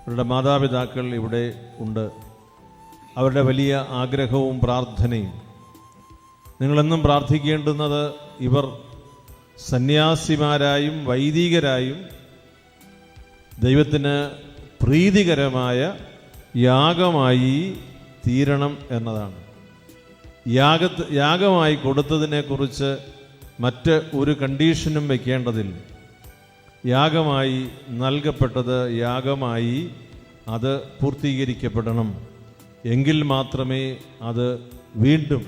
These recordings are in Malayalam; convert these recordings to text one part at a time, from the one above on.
അവരുടെ മാതാപിതാക്കൾ ഇവിടെ ഉണ്ട്. അവരുടെ വലിയ ആഗ്രഹവും പ്രാർത്ഥനയും. നിങ്ങളെന്നും പ്രാർത്ഥിക്കേണ്ടുന്നത് ഇവർ സന്യാസിമാരായും വൈദികരായും ദൈവത്തിന് പ്രീതികരമായ യാഗമായി തീരണം എന്നതാണ്. യാഗത്ത് യാഗമായി കൊടുത്തതിനെക്കുറിച്ച് മറ്റ് ഒരു കണ്ടീഷനും വയ്ക്കേണ്ടതില്ല യാഗമായി നൽകപ്പെട്ടത് യാഗമായി അത് പൂർത്തീകരിക്കപ്പെടണം. എങ്കിൽ മാത്രമേ അത് വീണ്ടും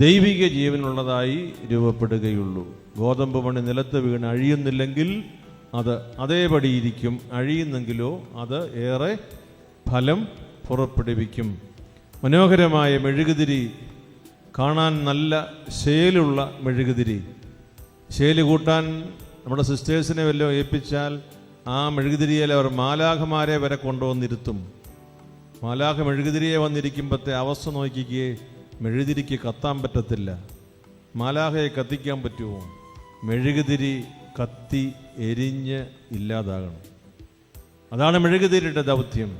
ദൈവിക ജീവനുള്ളതായി രൂപപ്പെടുകയുള്ളൂ. ഗോതമ്പ് മണി നിലത്ത് വീണ് അഴിയുന്നില്ലെങ്കിൽ അത് അതേപടി ഇരിക്കും. അഴിയുന്നെങ്കിലോ അത് ഏറെ ഫലം പുറപ്പെടുവിക്കും. മനോഹരമായ മെഴുകുതിരി കാണാൻ നല്ല ശേലുള്ള മെഴുകുതിരി. ശേൽ കൂട്ടാൻ നമ്മുടെ സിസ്റ്റേഴ്സിനെ വല്ലതും ഏൽപ്പിച്ചാൽ ആ മെഴുകുതിരിയിൽ അവർ മാലാഖമാരെ വരെ കൊണ്ടുവന്നിരുത്തും. മാലാഖ മെഴുകുതിരിയെ വന്നിരിക്കുമ്പോഴത്തെ അവസ്ഥ നോക്കിക്കേ മെഴുകുതിരിക്ക് കത്താൻ പറ്റത്തില്ല. മാലാഖയെ കത്തിക്കാൻ പറ്റുമോ? മെഴുകുതിരി കത്തി എരിഞ്ഞ് ഇല്ലാതാകണം. അതാണ് മെഴുകുതിരിയുടെ ദൗത്യം.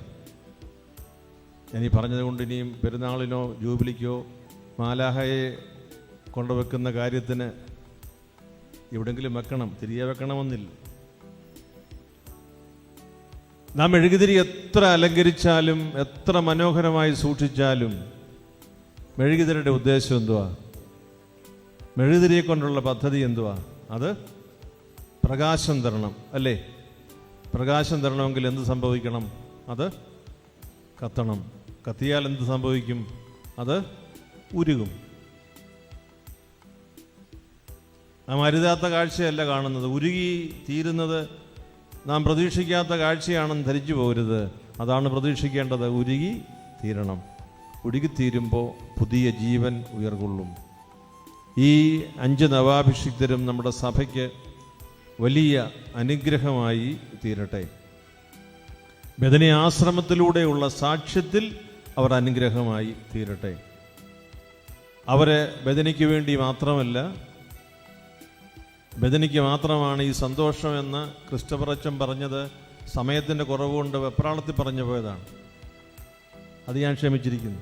ഞാൻ ഈ പറഞ്ഞതുകൊണ്ട് ഇനിയും പെരുന്നാളിനോ ജൂബിലിക്കോ മാലാഹയെ കൊണ്ടുവെക്കുന്ന കാര്യത്തിന് എവിടെങ്കിലും വെക്കണം തിരികെ വെക്കണമെന്നില്ല. നാം മെഴുകുതിരി എത്ര അലങ്കരിച്ചാലും എത്ര മനോഹരമായി സൂക്ഷിച്ചാലും മെഴുകുതിരിയുടെ ഉദ്ദേശം എന്തുവാ? മെഴുകുതിരിയെ കൊണ്ടുള്ള പദ്ധതി എന്തുവാ? അത് പ്രകാശം തരണം അല്ലേ? പ്രകാശം തരണമെങ്കിൽ എന്ത് സംഭവിക്കണം? അത് കത്തണം. കത്തിയാൽ എന്ത് സംഭവിക്കും? അത് ഉരുകും. നാം അരുതാത്ത കാഴ്ചയല്ല കാണുന്നത്. ഉരുകി തീരുന്നത് നാം പ്രതീക്ഷിക്കാത്ത കാഴ്ചയാണെന്ന് ധരിച്ചു പോകരുത് അതാണ് പ്രതീക്ഷിക്കേണ്ടത്. ഉരുകി തീരണം. ഉരുകിത്തീരുമ്പോൾ പുതിയ ജീവൻ ഉയർകൊള്ളും. ഈ അഞ്ച് നവാഭിഷിക്തരും നമ്മുടെ സഭയ്ക്ക് വലിയ അനുഗ്രഹമായി തീരട്ടെ. ബദനി ആശ്രമത്തിലൂടെയുള്ള സാക്ഷ്യത്തിൽ അവർ അനുഗ്രഹമായി തീരട്ടെ. അവരെ ബദനിക്ക് വേണ്ടി മാത്രമല്ല ബദനിക്ക് മാത്രമാണ് ഈ സന്തോഷമെന്ന് ക്രിസ്റ്റഫറച്ചൻ പറഞ്ഞത് സമയത്തിന്റെ കുറവുകൊണ്ട് വെപ്രാളത്തിൽ പറഞ്ഞു പോയതാണ്. അത് ഞാൻ ക്ഷമിച്ചിരിക്കുന്നു.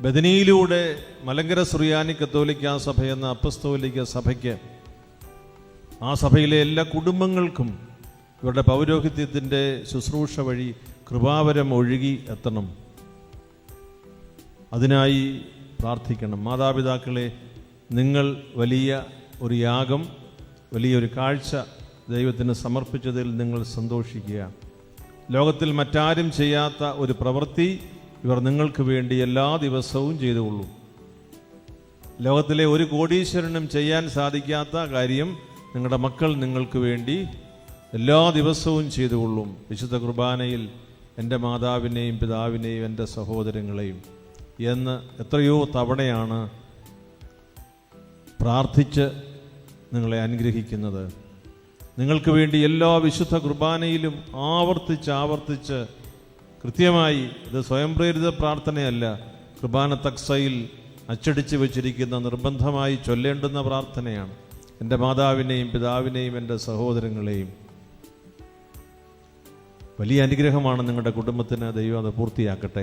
ബദനിയിലൂടെ മലങ്കര സുറിയാനി കത്തോലിക്ക സഭ എന്ന അപ്പസ്തോലിക്ക സഭയ്ക്ക് ആ സഭയിലെ എല്ലാ കുടുംബങ്ങൾക്കും ഇവരുടെ പൗരോഹിത്യത്തിന്റെ ശുശ്രൂഷ വഴി കൃപാവരം ഒഴുകി എത്തണം. അതിനായി പ്രാർത്ഥിക്കണം. മാതാപിതാക്കളെ നിങ്ങൾ വലിയ ഒരു യാഗം വലിയൊരു കാഴ്ച ദൈവത്തിന് സമർപ്പിച്ചതിൽ നിങ്ങൾ സന്തോഷിക്കുക. ലോകത്തിൽ മറ്റാരും ചെയ്യാത്ത ഒരു പ്രവൃത്തി ഇവർ നിങ്ങൾക്ക് വേണ്ടി എല്ലാ ദിവസവും ചെയ്തുകൊള്ളൂ. ലോകത്തിലെ ഒരു കോടീശ്വരനും ചെയ്യാൻ സാധിക്കാത്ത കാര്യം നിങ്ങളുടെ മക്കൾ നിങ്ങൾക്ക് വേണ്ടി എല്ലാ ദിവസവും ചെയ്തുകൊള്ളും. വിശുദ്ധ കുർബാനയിൽ എന്റെ മാതാവിനെയും പിതാവിനെയും എന്റെ സഹോദരങ്ങളെയും എന്ന് എത്രയോ തവണയാണ് പ്രാർത്ഥിച്ച് നിങ്ങളെ അനുഗ്രഹിക്കുന്നത്. നിങ്ങൾക്ക് വേണ്ടി എല്ലാ വിശുദ്ധ കുർബാനയിലും ആവർത്തിച്ച് ആവർത്തിച്ച് കൃത്യമായി ഇത് സ്വയം പ്രേരിത പ്രാർത്ഥനയല്ല. കുർബാന തക്സയിൽ അച്ചടിച്ച് വെച്ചിരിക്കുന്ന നിർബന്ധമായി ചൊല്ലേണ്ടുന്ന പ്രാർത്ഥനയാണ്. എന്റെ മാതാവിനെയും പിതാവിനെയും എന്റെ സഹോദരങ്ങളെയും. വലിയ അനുഗ്രഹമാണ് നിങ്ങളുടെ കുടുംബത്തിന് ദൈവം അത് പൂർത്തിയാക്കട്ടെ.